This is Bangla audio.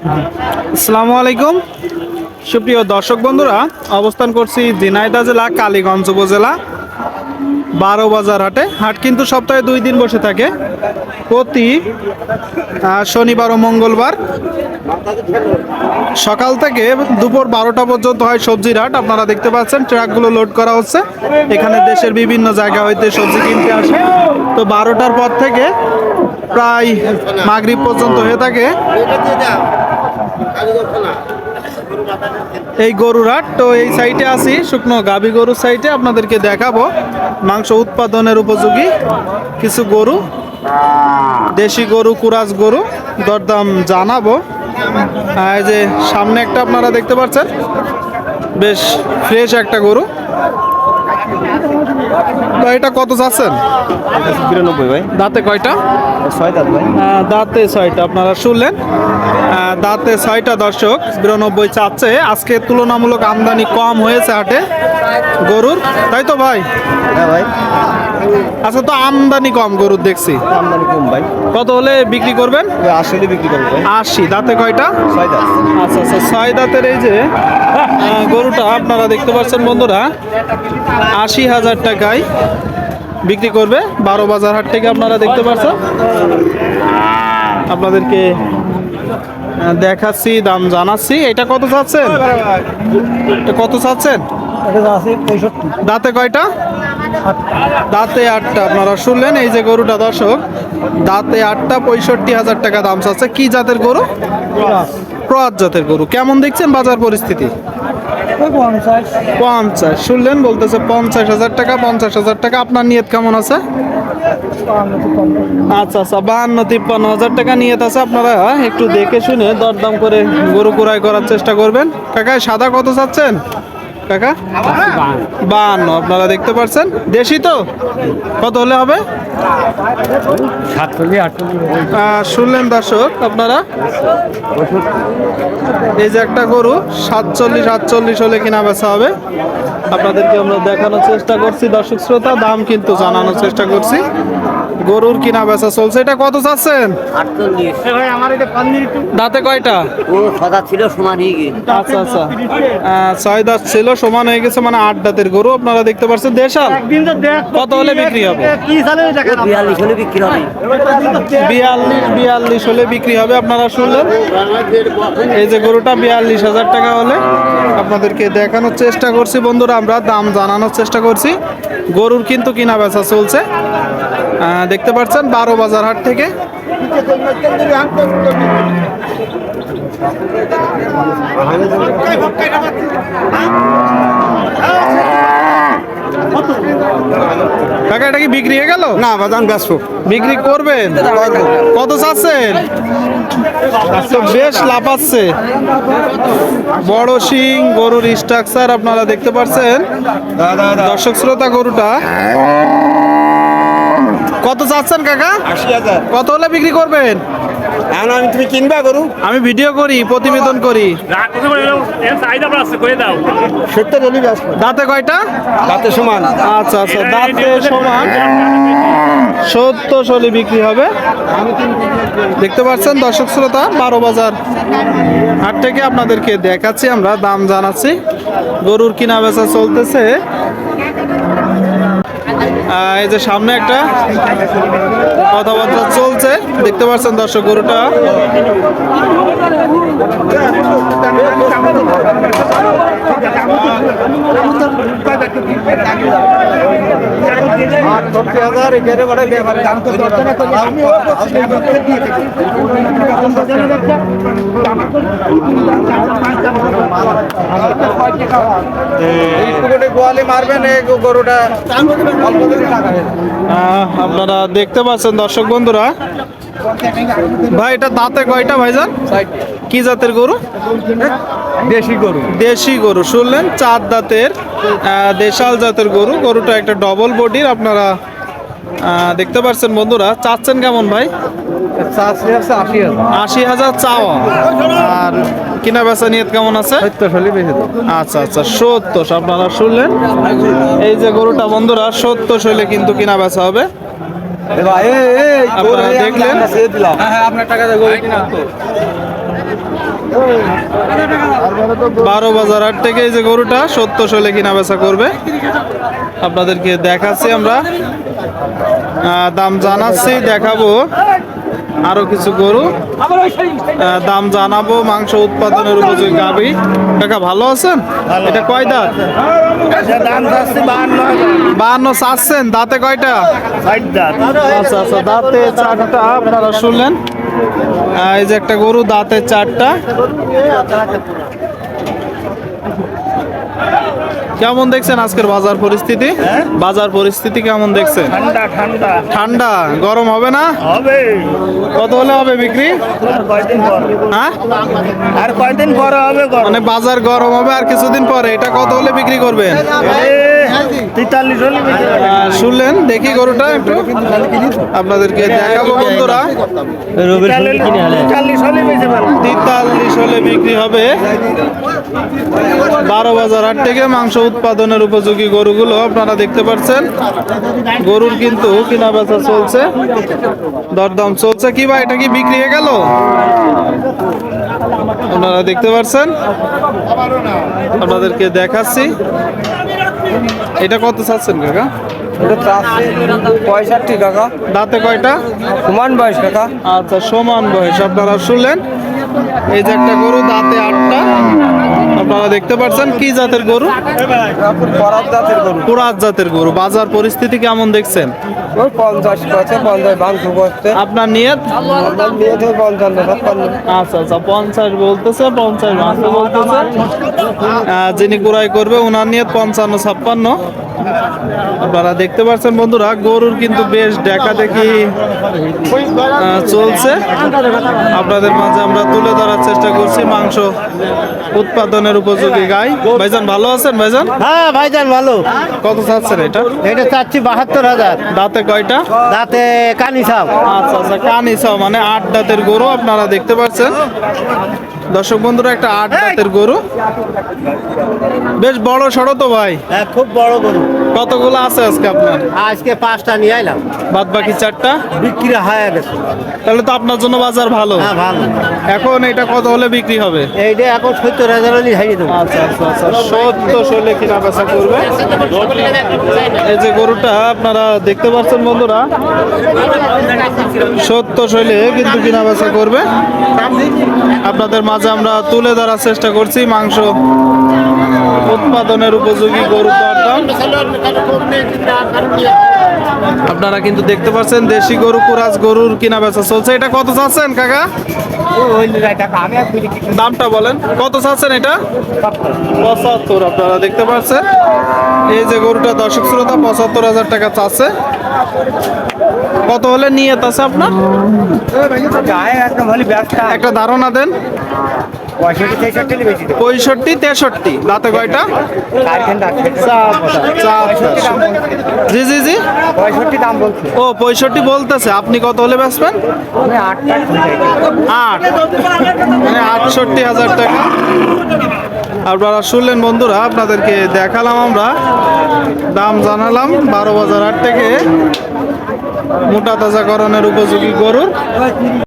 আসসালামু আলাইকুম। সুপ্রিয় দর্শক বন্ধুরা, অবস্থান করছি ঝিনাইদহ জেলা, কালীগঞ্জ উপজেলা বারো বাজার হাটে। হাট কিন্তু সপ্তাহে দুই দিন বসে থাকে। প্রতি শনিবার ও মঙ্গলবার সকাল থেকে দুপুর বারোটা পর্যন্ত হয় সবজির হাট। আপনারা দেখতে পাচ্ছেন, ট্রাকগুলো লোড করা হচ্ছে। এখানে দেশের বিভিন্ন জায়গা হইতে সবজি কিনতে আসে। তো বারোটার পর থেকে প্রায় মাগরিব পর্যন্ত হয়ে থাকে। এই গরুর হাট, তো এই সাইটে আছি, শুকনো গাবি গরুর সাইটে আপনাদেরকে দেখাবো। মাংস উৎপাদনের উপযোগী কিছু গরু, দেশি গরু কুরাজ গরু, দরদাম জানাব। এই যে সামনে একটা আপনারা দেখতে পাচ্ছেন, বেশ ফ্রেশ একটা গরু। তো এটা কত চাচ্ছেন বিরানব্বই ভাই। দাঁতে কয়টা? ছয় দাঁত ভাই। দাঁতে ছয়টা আপনারা শুনলেন? দাঁতে ছয়টা দর্শক বিরানব্বই চাচ্ছে। আজকে তুলনামূলক আমদানি কম হয়েছে হাটে গরুর। তাই তো ভাই? হ্যাঁ ভাই। আচ্ছা তো আমদানি কম গরুর দেখছি। আমদানি কম ভাই। কত হলে বিক্রি করবেন? আসলে বিক্রি করবেন আশি দাঁতে কয়টা? ছয় দাঁত। আচ্ছা আচ্ছা ছয় দাঁতের এই যে গরুটা আপনারা দেখতে পাচ্ছেন বন্ধুরা আশি হাজার টাকায় বিক্রি করবে। বারো বাজার হাট থেকে আপনারা দেখতে পাচ্ছেন। আপনাদেরকে দেখাচ্ছি দাম জানাচ্ছি। এটা কত চাচ্ছেন? এটা কত চাচ্ছেন? দাঁতে কয়টা? দাঁতে আটটা আপনারা শুনলেন এই যে গরুটা দর্শক দাঁতে আটটা পঁয়ষট্টি হাজার টাকা দাম চাচ্ছে। কি জাতের গরু? ক্রস জাতের গরু। কেমন দেখছেন বাজার পরিস্থিতি? পঞ্চাশ। শুনলেন বলতেছে পঞ্চাশ হাজার টাকা পঞ্চাশ হাজার টাকা। আপনার নিয়ত কেমন আছে? আচ্ছা আচ্ছা বাহান্ন তিপ্পান্ন হাজার টাকা নিয়ত আছে। আপনারা একটু দেখে শুনে দরদাম করে গরু কুড়াই করার চেষ্টা করবেন। কাকা সাদা কত চাচ্ছেন? কাকা বাহান্ন। আপনারা দেখতে পাচ্ছেন দেশি তো? কত হলে হবে? শুনলেন দর্শক আপনারা? এই যে একটা গরু সাতচল্লিশ আটচল্লিশ হলে কিনা বেচা হবে। আপনাদেরকে আমরা দেখানোর চেষ্টা করছি দর্শক শ্রোতা দাম কিন্তু জানানোর চেষ্টা করছি। গরুর কিনা বেচা চলছে। এটা কত চাচ্ছেন? দাঁতে কয়টা? ও ছিল সমান আচ্ছা আচ্ছা। ছয় দাঁত ছিল সমান হয়ে গেছে মানে আট দাঁতের গরু আপনারা দেখতে পাচ্ছেন দেশাল। কত হলে বিক্রি হবে? বিয়াল্লিশ হলে বিক্রি হবে। বিয়াল্লিশ বিয়াল্লিশ হলে বিক্রি হবে আপনারা শুনলেন? এই যে গরুটা বিয়াল্লিশ হাজার টাকা হলে আপনাদেরকে দেখানোর চেষ্টা করছি বন্ধুরা আমরা দাম জানানোর চেষ্টা করছি। গরুর কিন্তু কিনা বেচা চলছে। আহ, দেখতে পাচ্ছেন বারো বাজার হাট থেকে। কাকা এটা কি বিক্রি হয়ে গেল? না বাদাম ব্যস্ত। বিক্রি করবেন? কত চাচ্ছেন? বেশ লাফাচ্ছে। বড় শিং গরুর স্ট্রাকচার আপনারা দেখতে পাচ্ছেন। দর্শক শ্রোতা গরুটা। কত চাচ্ছেন কাকা? কত হলে বিক্রি করবেন? এখন আমি তুমি কিনবা গরু? আমি ভিডিও করি প্রতিবেদন করি। হলি ব্যস্ত দাঁতে কয়টা? তাতে সমান। আচ্ছা আচ্ছা দাঁতে সমান। সত্তর হলে বিক্রি হবে। দেখতে পাচ্ছেন দর্শক শ্রোতা বারো বাজার হাট থেকে আপনাদেরকে দেখাচ্ছি আমরা দাম জানাচ্ছি। গরুর কিনা বেচা চলতেছে এই যে সামনে একটা কথাবার্তা চলছে। দেখতে পাচ্ছেন দর্শক গরুটা হাজার এখানে বড় ব্যাপারে দাম তো গোয়ালে মারবেন এই গরুটা অল্প দিনে আপনারা দেখতে পাচ্ছেন দর্শক বন্ধুরা। ভাই এটা দাঁতে কয়টা ভাইজান? কি জাতের গরু? দেশি গরু? দেশি গরু শুনলেন? চার দাঁতের দেশাল জাতের গরু। গরুটা একটা ডবল বডির আপনারা দেখতে পাচ্ছেন বন্ধুরা। চাচ্ছেন কেমন ভাই? আশি হাজার। আশি হাজার চাওয়া। আর কিনা বেচা নিয়ত কেমন আছে? আচ্ছা আচ্ছা সত্তর। আপনারা শুনলেন? এই যে গরুটা বন্ধুরা সত্তর হলে কিন্তু কিনা বেচা হবে আপনারা গরু দেখলেন? আপনার হ্যাঁ হ্যাঁ টাকা বারো বাজার হাট থেকে এই যে গরুটা সত্তর শৈলে কিনা বেচা করবে। আপনাদেরকে দেখাচ্ছি আমরা। দাম জানাচ্ছি দেখাবো আরও কিছু গরু। দাম জানাব মাংস উৎপাদনের উপযোগী গাবি। কাকা ভালো আছেন? এটা কয় দাঁত? বাহান্ন চাচ্ছেন দাঁতে কয়টা? আচ্ছা আচ্ছা দাঁতে চারটা আপনারা শুনলেন। এই যে একটা গরু দাঁতে চারটা। কেমন দেখছেন আজকের বাজার পরিস্থিতি? বাজার পরিস্থিতি কেমন দেখছেন? ঠান্ডা ঠান্ডা। ঠান্ডা। গরম হবে না? হবে। কত হলে হবে বিক্রি? আর কয়দিন হ্যাঁ? আর কয়দিন পরে হবে মানে বাজার গরম হবে আর কিছুদিন পরে। এটা কত হলে বিক্রি করবেন? শুনলেন, দেখি গরুটা একটু। আপনাদেরকে দেখাবো বন্ধুরা। তেতাল্লিশ হলে বিক্রি হবে। বারো বাজার হাট থেকে মাংস উৎপাদনের উপযোগী গরুগুলো আপনারা দেখতে পাচ্ছেন। গরুর কিন্তু কিনা বেচা চলছে। দরদাম চলছে। কি ভাই, এটা কি বিক্রি হয়ে গেল? আপনারা দেখতে পাচ্ছেন। আপনাদেরকে দেখাচ্ছি। এটা কত চাচ্ছেন কাকা? এটা পঁয়ষট্টি টাকা। দাঁতে কয়টা? সমান বয়স কাকা। আচ্ছা সমান বয়স। আপনারা শুনলেন? এই যে একটা গরু দাঁতে আটটা। আপনারা দেখতে পাচ্ছেন কি জাতের গরু? পরাত জাতের গরু। বাজার পরিস্থিতি কেমন দেখছেন? পঞ্চাশ আপনার নিয়ত? আচ্ছা আচ্ছা পঞ্চাশ বলতেছে পঞ্চাশ বলতেছে। যিনি কুড়াই করবে ওনার নিয়ত পঞ্চান্ন ছাপ্পান্ন। আপনারা দেখতে পাচ্ছেন বন্ধুরা গরুর কিন্তু বেশ দেখা দেখি চলছে। আপনাদের মাঝে আমরা তুলে ধরার চেষ্টা করছি মাংস উৎপাদনের উপযোগী গাই। ভাইজান ভালো আছেন ভাইজান? হ্যাঁ ভাইজান ভালো। কত চাচ্ছেন এটা? এটা চাচ্ছি বাহাত্তর হাজার। দাঁতে কয়টা? দাঁতে কানি সাপ আচ্ছা আচ্ছা কানি কানিসাও মানে আট দাঁতের গরু আপনারা দেখতে পাচ্ছেন। দর্শক বন্ধুরা একটা আট দাঁতের গরু। বেশ বড় সড়ো তো ভাই। হ্যাঁ খুব বড় গরু। কতগুলো আছে আজকে আপনার? আজকে পাঁচটা নিয়ে আইলাম। বাদ বাকি চারটা? বিক্রি হয়ে গেছে। তাহলে তো আপনার জন্য বাজার ভালো। হ্যাঁ ভালো। এখন এটা কত হলে বিক্রি হবে? এইটা এখন সত্তর হাজার হলে হারিয়ে দেবো। আচ্ছা আচ্ছা আচ্ছা। সত্তর শৈলে কিনা বেচা করবে। এই যে গরুটা আপনারা দেখতে পাচ্ছেন বন্ধুরা? সত্তর শৈলে কিন্তু কিনা বেচা করবে। আপনাদের মাঝে আমরা তুলে ধরার চেষ্টা করছি মাংস উৎপাদনের উপযোগী গরু দরদাম। আপনারা কিন্তু দেখতে পাচ্ছেন দেশি গরু কুরাজ গরুর কিনা বেচা চলছে। এটা কত চাচ্ছেন কাকা? দামটা বলেন। কত চাচ্ছেন এটা? পঁচাত্তর। আপনারা দেখতে পাচ্ছেন। এই যে গরুটা দর্শক শ্রোতা পঁচাত্তর হাজার টাকা চাচ্ছে। কত হলে নিয়ে আছে আপনার? একটা ধারণা দেন। পঁয়ষট্টি তেষট্টি দাঁতে কয়টা? জি জি জি। ও পঁয়ষট্টি বলতেছে। আপনি কত হলে আটটা আট মানে আটষট্টি হাজার টাকা। আপনারা শুনলেন বন্ধুরা আপনাদেরকে দেখালাম আমরা। দাম জানালাম বারো বাজার হাট থেকে। মোটা তাজা তাজাকরণের উপযোগী গরুর।